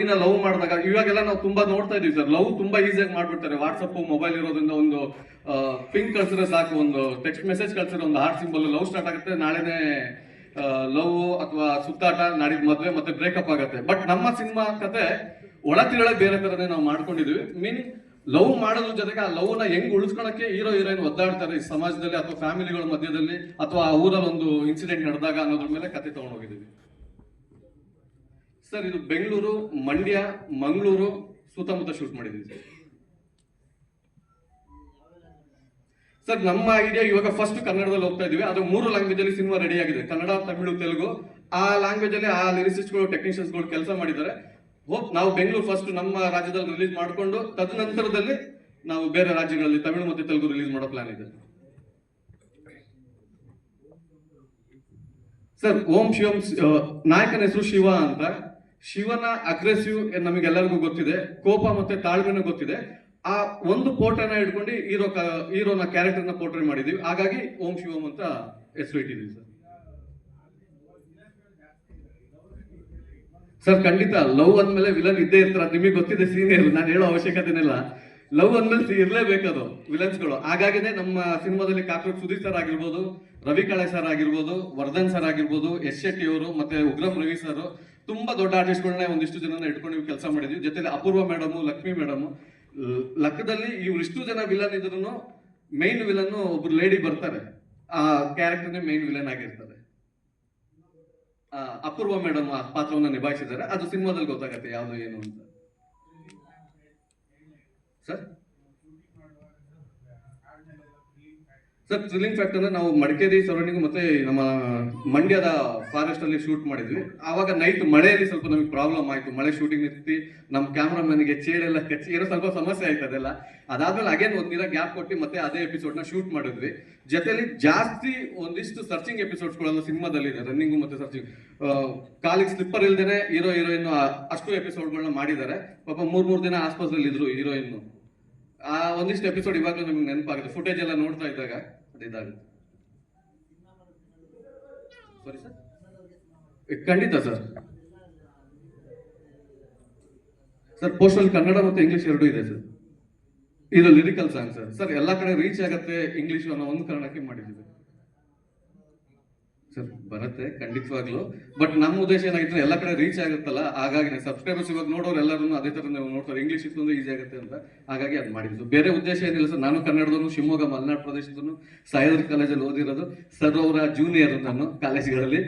ಇನ್ನ ಲವ್ ಮಾಡಿದಾಗ ಇವಾಗೆಲ್ಲ ನಾವು ತುಂಬಾ ನೋಡ್ತಾ ಇದೀವಿ ಸರ್. ಲವ್ ತುಂಬಾ ಈಸಿಯಾಗಿ ಮಾಡ್ಬಿಡ್ತಾರೆ. ವಾಟ್ಸಪ್ ಮೊಬೈಲ್ ಇರೋದ್ರಿಂದ ಒಂದು ಪಿಂಕ್ ಕಳ್ಸಿದ್ರೆ ಸಾಕು, ಒಂದು ಟೆಕ್ಸ್ಟ್ ಮೆಸೇಜ್ ಕಳ್ಸಿದ್ರೆ ಒಂದು ಹಾರ್ಟ್ ಸಿಂಬಲ್ ಲವ್ ಸ್ಟಾರ್ಟ್ ಆಗುತ್ತೆ. ನಾಳೆನೆ ಲವ್ ಅಥವಾ ಸುತ್ತಾಟ, ನಾಡಿದ ಮದ್ವೆ ಮತ್ತೆ ಬ್ರೇಕಪ್ ಆಗುತ್ತೆ. ಬಟ್ ನಮ್ಮ ಸಿನಿಮಾ ಕತೆ ಒಳ ಬೇರೆ ತರನೇ ನಾವು ಮಾಡ್ಕೊಂಡಿದೀವಿ. ಮೀನಿಂಗ್ ಲವ್ ಮಾಡೋದ್ರ ಜೊತೆಗೆ ಆ ಲವ್ನ ಹೆಂಗ್ ಉಳಿಸ್ಕೊಳಕ್ಕೆ ಹೀರೋ ಹೀರೋಯಿನ್ ಒದ್ದಾಡ್ತಾರೆ ಈ ಸಮಾಜದಲ್ಲಿ ಅಥವಾ ಫ್ಯಾಮಿಲಿಗಳ ಮಧ್ಯದಲ್ಲಿ ಅಥವಾ ಆ ಊರಲ್ಲಿ ಒಂದು ಇನ್ಸಿಡೆಂಟ್ ನಡೆದಾಗ ಅನ್ನೋದ್ರ ಮೇಲೆ ಕತೆ ತಗೊಂಡೋಗಿದ್ದೀವಿ ಸರ್, ಇದು ಬೆಂಗಳೂರು, ಮಂಡ್ಯ, ಮಂಗಳೂರು ಸುತ್ತಮುತ್ತ ಶೂಟ್ ಮಾಡಿದ್ದೀವಿ ಸರ್. ನಮ್ಮ ಐಡಿಯಾ ಇವಾಗ ಫಸ್ಟ್ ಕನ್ನಡದಲ್ಲಿ ಹೋಗ್ತಾ ಇದೀವಿ ಅದು ಮೂರು ಲ್ಯಾಂಗ್ವೇಜ್ ಅಲ್ಲಿ ಸಿನಿಮಾ ರೆಡಿ ಆಗಿದೆ. ಕನ್ನಡ, ತಮಿಳು, ತೆಲುಗು. ಆ ಲ್ಯಾಂಗ್ವೇಜ್ ಅಲ್ಲಿ ಆ ಲಿರಿಸಿಸ್ಟ್ಗಳು ಟೆಕ್ನಿಷಿಯನ್ಸ್ಗಳು ಕೆಲಸ ಮಾಡಿದ್ದಾರೆ. ಹೋಪ್ ನಾವು ಬೆಂಗಳೂರು ಫಸ್ಟ್ ನಮ್ಮ ರಾಜ್ಯದಲ್ಲಿ ರಿಲೀಸ್ ಮಾಡಿಕೊಂಡು ತದನಂತರದಲ್ಲಿ ನಾವು ಬೇರೆ ರಾಜ್ಯಗಳಲ್ಲಿ ತಮಿಳು ಮತ್ತು ತೆಲುಗು ರಿಲೀಸ್ ಮಾಡೋ ಪ್ಲಾನ್ ಇದೆ. ಸರ್, ಓಂ ಶಿವಂ ನಾಯಕನ ಹೆಸರು ಶಿವ ಅಂತ. ಶಿವನ ಅಗ್ರೆಸಿವ್ ನಮಗೆಲ್ಲರಿಗೂ ಗೊತ್ತಿದೆ, ಕೋಪ ಮತ್ತೆ ತಾಳ್ಮೆನೂ ಗೊತ್ತಿದೆ. ಆ ಒಂದು ಫೋಟೋನ ಹಿಡ್ಕೊಂಡು ಹೀರೋ ಹೀರೋನ ಕ್ಯಾರೆಕ್ಟರ್ನ ಪೋರ್ಟ್ರೇ ಮಾಡಿದೀವಿ. ಹಾಗಾಗಿ ಓಂ ಶಿವಂ ಅಂತ ಹೆಸರು ಇಟ್ಟಿದ್ದೀವಿ ಸರ್. ಸರ್, ಖಂಡಿತ ಲವ್ ಅಂದ್ಮೇಲೆ ವಿಲನ್ ಇದ್ದೇ ಇರ್ತಾರ ನಿಮಗೆ ಗೊತ್ತಿದೆ ಸೀನಿಯರ್ ನಾನು ಹೇಳೋ ಅವಶ್ಯಕತೆನಿಲ್ಲ. ಲವ್ ಅಂದ್ಮೇಲೆ ವಿಲನ್ಸ್ ವಿಲನ್ಸ್ಗಳು ಹಾಗಾಗಿನೇ ನಮ್ಮ ಸಿನಿಮಾದಲ್ಲಿ ಕಾಕ್ರೋಚ್ ಸುದೀಪ್ ಸರ್ ಆಗಿರ್ಬೋದು, ರವಿ ಕಾಳೆ ಸರ್ ಆಗಿರ್ಬೋದು, ವರ್ಧನ್ ಸರ್ ಆಗಿರ್ಬೋದು, ಎಸ್ ಶೆಟ್ಟಿ ಅವರು ಮತ್ತೆ ಉಗ್ರಂ ರವಿ ಸರ್ ತುಂಬಾ ದೊಡ್ಡ ಆರ್ಟಿಸ್ಟ್ಗಳನ್ನ ಒಂದಿಷ್ಟು ಜನನ ಇಟ್ಕೊಂಡು ಕೆಲಸ ಮಾಡಿದ್ವಿ. ಜೊತೆಲಿ ಅಪೂರ್ವ ಮೇಡಮ್, ಲಕ್ಷ್ಮಿ ಮೇಡಮ್. ಲಕ್ಕದಲ್ಲಿ ಇವ್ರಿಷ್ಟು ಜನ ವಿಲನ್ ಇದ್ರು ಮೈನ್ ವಿಲನ್ ಒಬ್ರು ಲೇಡಿ ಬರ್ತಾರೆ. ಆ ಕ್ಯಾರೆಕ್ಟರ್ನೇ ಮೈನ್ ವಿಲನ್ ಆಗಿರ್ತಾರೆ. ಅಪೂರ್ವ ಮೇಡಮ್ ಆ ಪಾತ್ರವನ್ನ ನಿಭಾಯಿಸಿದ್ದಾರೆ. ಅದು ಸಿನಿಮಾದಲ್ಲಿ ಗೊತ್ತಾಗತ್ತೆ ಯಾವುದು ಏನು ಅಂತ. ಸರ್? ಸರ್ ಥ್ರಿಲ್ಲಿಂಗ್ ಫ್ಯಾಕ್ಟರ್ ನಾವು ಮಡಿಕೇರಿ ಸರೌಂಡಿಂಗ್ ಮತ್ತೆ ನಮ್ಮ ಮಂಡ್ಯದ ಫಾರೆಸ್ಟ್ ಅಲ್ಲಿ ಶೂಟ್ ಮಾಡಿದ್ವಿ. ಆವಾಗ ನೈಟ್ ಮಳೆಯಲ್ಲಿ ಸ್ವಲ್ಪ ನಮಗೆ ಪ್ರಾಬ್ಲಮ್ ಆಯ್ತು. ಮಳೆ ಶೂಟಿಂಗ್ ನಿಂತಿ ನಮ್ಮ ಕ್ಯಾಮ್ರಾಮನ್ಗೆ ಚೇಳೆಲ್ಲ ಕಚ್ಚಿ, ಏನೋ ಸ್ವಲ್ಪ ಸಮಸ್ಯೆ ಆಯ್ತು ಅದೆಲ್ಲ. ಅದಾದ್ಮೇಲೆ ಅಗೇನ್ ದಿನ ಗ್ಯಾಪ್ ಕೊಟ್ಟು ಮತ್ತೆ ಅದೇ ಎಪಿಸೋಡ್ನ ಶೂಟ್ ಮಾಡಿದ್ವಿ. ಜೊತೆಲಿ ಜಾಸ್ತಿ ಒಂದಿಷ್ಟು ಸರ್ಚಿಂಗ್ ಎಪಿಸೋಡ್ಸ್ ಗಳೆಲ್ಲ ಸಿನಿಮಾದಲ್ಲಿ ಇದೆ. ರನ್ನಿಂಗ್ ಮತ್ತೆ ಸರ್ಚಿಂಗ್ ಕಾಲಿಗೆ ಸ್ಲಿಪ್ಪರ್ ಇಲ್ದೇನೆ ಹೀರೋ ಹೀರೋಯಿನ್ ಅಷ್ಟು ಎಪಿಸೋಡ್ಗಳನ್ನ ಮಾಡಿದ್ದಾರೆ. ಪಾಪ ಮೂರ್ ಮೂರ್ ದಿನ ಆಸ್ಪಾಸಲ್ಲಿ ಇದ್ರು ಹೀರೋಯಿನ್ ಆ, ಒಂದಿಷ್ಟು ಎಪಿಸೋಡ್ ಇವಾಗಲೂ ನಮ್ಗೆ ನೆನಪಾಗುತ್ತೆ. ಫುಟೇಜ್ ಎಲ್ಲ ನೋಡ್ತಾ ಇದ್ದಾಗ. ಅದಿದಾಗುತ್ತೆ ಸಾರಿ ಸರ್ ಖಂಡಿತ ಸರ್ ಸರ್ ಪೋಸ್ಟಲ್ಲಿ ಕನ್ನಡ ಮತ್ತು ಇಂಗ್ಲಿಷ್ ಎರಡೂ ಇದೆ ಸರ್ ಇದು ಲಿರಿಕಲ್ ಸಾಂಗ್ ಸರ್ ಸರ್ ಎಲ್ಲ ಕಡೆ ರೀಚ್ ಆಗತ್ತೆ ಇಂಗ್ಲಿಷ್ ಅನ್ನೋ ಒಂದು ಕಾರಣಕ್ಕೆ ಮಾಡಿದ್ದೀವಿ. ಸರ್, ಬರುತ್ತೆ, ಖಂಡಿತವಾಗ್ಲು. ಬಟ್ ನಮ್ಮ ಉದ್ದೇಶ ಏನಾಗಿತ್ತು ಎಲ್ಲ ಕಡೆ ರೀಚ್ ಆಗುತ್ತಲ್ಲ, ಹಾಗಾಗಿ ಸಬ್ಸ್ಕ್ರೈಬರ್ಸ್ ಇವಾಗ ನೋಡೋರು ಎಲ್ಲರೂ ಅದೇ ತರ ನೀವು ನೋಡ್ತಾರೆ. ಇಂಗ್ಲೀಷ್ ಇತ್ತು ಅಂದ್ರೆ ಈಸಿ ಆಗುತ್ತೆ ಅಂತ. ಹಾಗಾಗಿ ಅದು ಮಾಡಿದ್ದು. ಬೇರೆ ಉದ್ದೇಶ ಏನಿಲ್ಲ ಸರ್. ನಾನು ಕನ್ನಡದವನು, ಶಿವಮೊಗ್ಗ, ಮಲೆನಾಡು ಪ್ರದೇಶದವನು ಸಹ್ಯಾದ್ರಿ ಕಾಲೇಜಲ್ಲಿ ಓದಿರೋದು ಸರ್ ಅವರ ಜೂನಿಯರ್ ನಾನು ಕಾಲೇಜ್ಗಳಲ್ಲಿ.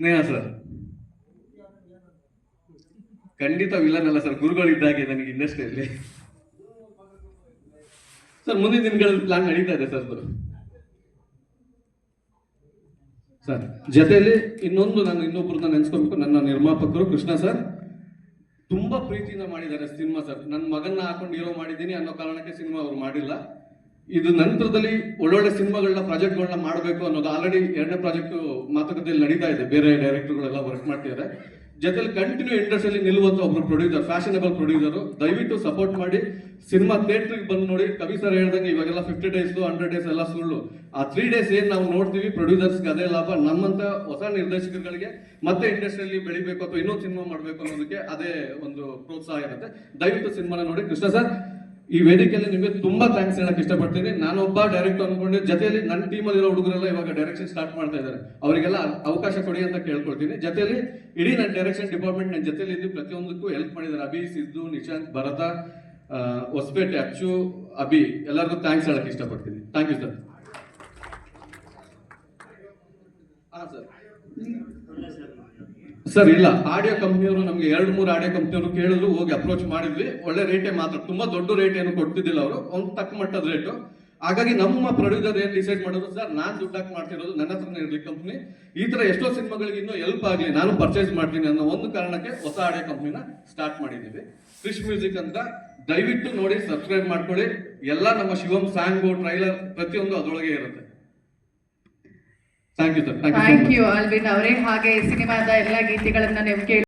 ಸ್ನೇಹ ಸರ್. ಖಂಡಿತ ವಿಲನ್ ಅಲ್ಲ ಸರ್. ಗುರುಗಳಿದ್ದಾಗೆ ನನಗೆ ಇಂಡಸ್ಟ್ರಿಯಲ್ಲಿ ಸರ್, ಮುಂದಿನ ದಿನಗಳಲ್ಲಿ ಪ್ಲಾನ್ ನಡೀತಾ ಇದೆ ಸರ್ ಸರ್, ಜೊತೆಯಲ್ಲಿ ಇನ್ನೊಂದು ನಾನು ಇನ್ನೊಬ್ರನ್ನ ನೆನೆಸ್ಕೋಬೇಕು. ನನ್ನ ನಿರ್ಮಾಪಕರು ಕೃಷ್ಣ ಸರ್. ತುಂಬಾ ಪ್ರೀತಿಯಿಂದ ಮಾಡಿದ್ದಾರೆ ಸಿನಿಮಾ ಸರ್. ನನ್ನ ಮಗನ್ನ ಹಾಕೊಂಡು ಹೀರೋ ಮಾಡಿದ್ದೀನಿ ಅನ್ನೋ ಕಾರಣಕ್ಕೆ ಸಿನಿಮಾ ಅವ್ರು ಮಾಡಿಲ್ಲ. ಇದು ನಂತರದಲ್ಲಿ ಒಳ್ಳೊಳ್ಳೆ ಸಿನಿಮಾಗಳನ್ನ, ಪ್ರಾಜೆಕ್ಟ್ಗಳನ್ನ ಮಾಡಬೇಕು ಅನ್ನೋದು ಆಲ್ರೆಡಿ ಎರಡನೇ ಪ್ರಾಜೆಕ್ಟ್ ಮಾತುಕತೆಯಲ್ಲಿ ನಡೀತಾ ಇದೆ. ಬೇರೆ ಡೈರೆಕ್ಟರ್ಗಳೆಲ್ಲ ವರ್ಕ್ ಮಾಡ್ತಿದ್ದಾರೆ. ಜೊತೆಲಿ ಕಂಟಿನ್ಯೂ ಇಂಡಸ್ಟ್ರಿಯಲ್ಲಿ ನಿಲ್ಲುವಂತ ಒಬ್ರು ಪ್ರೊಡ್ಯೂಸರ್ ಫ್ಯಾಷನಬಲ್ ಪ್ರೊಡ್ಯೂಸರು ದಯವಿಟ್ಟು ಸಪೋರ್ಟ್ ಮಾಡಿ. ಸಿನಿಮಾ ಥಿಯೇಟ್ರಿಗೆ ಬಂದು ನೋಡಿ. ಕವಿ ಸರ್ ಹೇಳ್ದಂಗೆ ಇವಾಗೆಲ್ಲ ಫಿಫ್ಟಿ ಡೇಸ್ ಹಂಡ್ರೆಡ್ ಡೇಸ್ ಎಲ್ಲ ಸುಳ್ಳು. ಆ ತ್ರೀ ಡೇಸ್ ಏನ್ ನಾವು ನೋಡ್ತೀವಿ ಪ್ರೊಡ್ಯೂಸರ್ಸ್ಗೆ ಅದೇ ಲಾಭ. ನಮ್ಮಂತ ಹೊಸ ನಿರ್ದೇಶಕರುಗಳಿಗೆ ಮತ್ತೆ ಇಂಡಸ್ಟ್ರಿಯಲ್ಲಿ ಬೆಳಿಬೇಕು ಅಥವಾ ಇನ್ನೊಂದು ಸಿನಿಮಾ ಮಾಡಬೇಕು ಅನ್ನೋದಕ್ಕೆ ಅದೇ ಒಂದು ಪ್ರೋತ್ಸಾಹ ಇರುತ್ತೆ. ದಯವಿಟ್ಟು ಸಿನಿಮಾನ ನೋಡಿ. ಕೃಷ್ಣ ಸರ್ ಈ ವೇದಿಕೆಯಲ್ಲಿ ನಿಮಗೆ ತುಂಬಾ ಥ್ಯಾಂಕ್ಸ್ ಹೇಳಕ್ ಇಷ್ಟಪಡ್ತೀನಿ. ನಾನೊಬ್ಬ ಡೈರೆಕ್ಟ್ ಅನ್ಕೊಂಡು ಜೊತೆಯಲ್ಲಿ ನನ್ನ ಟೀಮಲ್ಲಿರೋ ಹುಡುಗರೆಲ್ಲ ಇವಾಗ ಡೈರೆಕ್ಷನ್ ಸ್ಟಾರ್ಟ್ ಮಾಡ್ತಾ ಇದ್ದಾರೆ. ಅವರಿಗೆಲ್ಲ ಅವಕಾಶ ಕೊಡಿ ಅಂತ ಕೇಳ್ಕೊಳ್ತೀನಿ. ಜೊತೆಯಲ್ಲಿ ಇಡೀ ನನ್ನ ಡೈರೆಕ್ಷನ್ ಡಿಪಾರ್ಟ್ಮೆಂಟ್ ನನ್ನ ಜೊತೆಲಿ ಇದ್ದು ಪ್ರತಿಯೊಂದಕ್ಕೂ ಹೆಲ್ಪ್ ಮಾಡಿದ್ದಾರೆ. ಅಭಿ ಸಿದ್ದು ನಿಶಾಂತ್ ಭರತ ಹೊಸಪೇಟೆ ಅಚ್ಚು ಅಭಿ ಎಲ್ಲರಿಗೂ ಥ್ಯಾಂಕ್ಸ್ ಹೇಳಕ್ ಇಷ್ಟಪಡ್ತೀನಿ. ಥ್ಯಾಂಕ್ ಯು ಸರ್ ಹಾಂ ಸರ್ ಸರ್ ಇಲ್ಲ. ಆಡಿಯೋ ಕಂಪ್ನಿಯವರು ನಮಗೆ ಎರಡು ಮೂರು ಆಡಿಯೋ ಕಂಪ್ನಿಯವರು ಕೇಳಿದ್ರು ಹೋಗಿ ಅಪ್ರೋಚ್ ಮಾಡಿದ್ವಿ. ಒಳ್ಳೆ ರೇಟೇ ಮಾತ್ರ ತುಂಬಾ ದೊಡ್ಡ ರೇಟ್ ಏನು ಕೊಡ್ತಿದ್ದಿಲ್ಲ ಅವರು. ಒಂದು ತಕ್ಕ ಮಟ್ಟದ ರೇಟು ಹಾಗಾಗಿ ನಮ್ಮ ಪ್ರೊಡ್ಯೂಸರ್ ಏನ್ ಡಿಸೈಡ್ ಮಾಡೋದು ಸರ್ ನಾನ್ ಹಾಕಿ ಮಾಡ್ತಿರೋದು ನನ್ನ ಹತ್ರನೇ ಇರಲಿ ಕಂಪ್ನಿ ಈ ತರ ಎಷ್ಟೋ ಸಿನಿಮಾಗಳಿಗೆ ಇನ್ನೂ ಹೆಲ್ಪ್ ಆಗಲಿ ನಾನು ಪರ್ಚೇಸ್ ಮಾಡ್ತೀನಿ ಅನ್ನೋ ಒಂದು ಕಾರಣಕ್ಕೆ ಹೊಸ ಆಡಿಯೋ ಕಂಪ್ನಿನ ಸ್ಟಾರ್ಟ್ ಮಾಡಿದ್ದೀವಿ. ಕ್ರಿಶ್ ಮ್ಯೂಸಿಕ್ ಅಂತ ದಯವಿಟ್ಟು ನೋಡಿ ಸಬ್ಸ್ಕ್ರೈಬ್ ಮಾಡ್ಕೊಳ್ಳಿ. ಎಲ್ಲ ನಮ್ಮ ಶಿವಂ ಸಾಂಗು ಟ್ರೈಲರ್ ಪ್ರತಿಯೊಂದು ಅದರೊಳಗೆ ಇರುತ್ತೆ. Thank you sir thank you Alvin ಅವರೇ ಹಾಗೆ ಸಿನಿಮಾದ ಎಲ್ಲ ಗೀತೆಗಳನ್ನ ನೀವು ಕೇಳಿ